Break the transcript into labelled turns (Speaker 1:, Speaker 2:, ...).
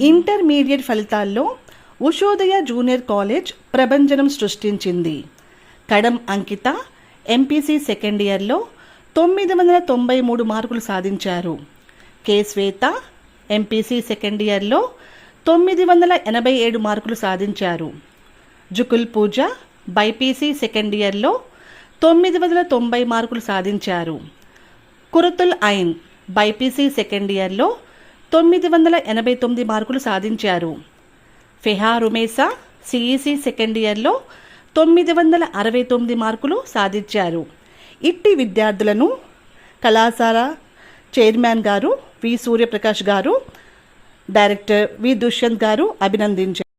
Speaker 1: Intermediate ఫలితాల్లో Ushodaya junior college ప్రభంజనం సృష్టించింది. కడం అంకిత ఎంపీసీ సెకండ్ ఇయర్లో తొమ్మిది వందల తొంభై మూడు మార్కులు సాధించారు. కె. శ్వేత ఎంపీసీ సెకండ్ ఇయర్లో తొమ్మిది వందల ఎనభై ఏడు మార్కులు సాధించారు. జుకుల్ పూజ బైపీసీ సెకండ్ ఇయర్లో తొమ్మిది వందల తొంభై మార్కులు సాధించారు. కురతుల్ ఐన్ బైపీసీ సెకండ్ ఇయర్లో తొమ్మిది వందల ఎనభై తొమ్మిది మార్కులు సాధించారు. ఫెహా రుమేసా సిఈసి సెకండ్ ఇయర్లో తొమ్మిది వందల అరవై తొమ్మిది మార్కులు సాధించారు. ఇట్టి విద్యార్థులను కళాశాల చైర్మన్ గారు వి సూర్యప్రకాష్ గారు డైరెక్టర్ వి దుష్యంత్ గారు అభినందించారు.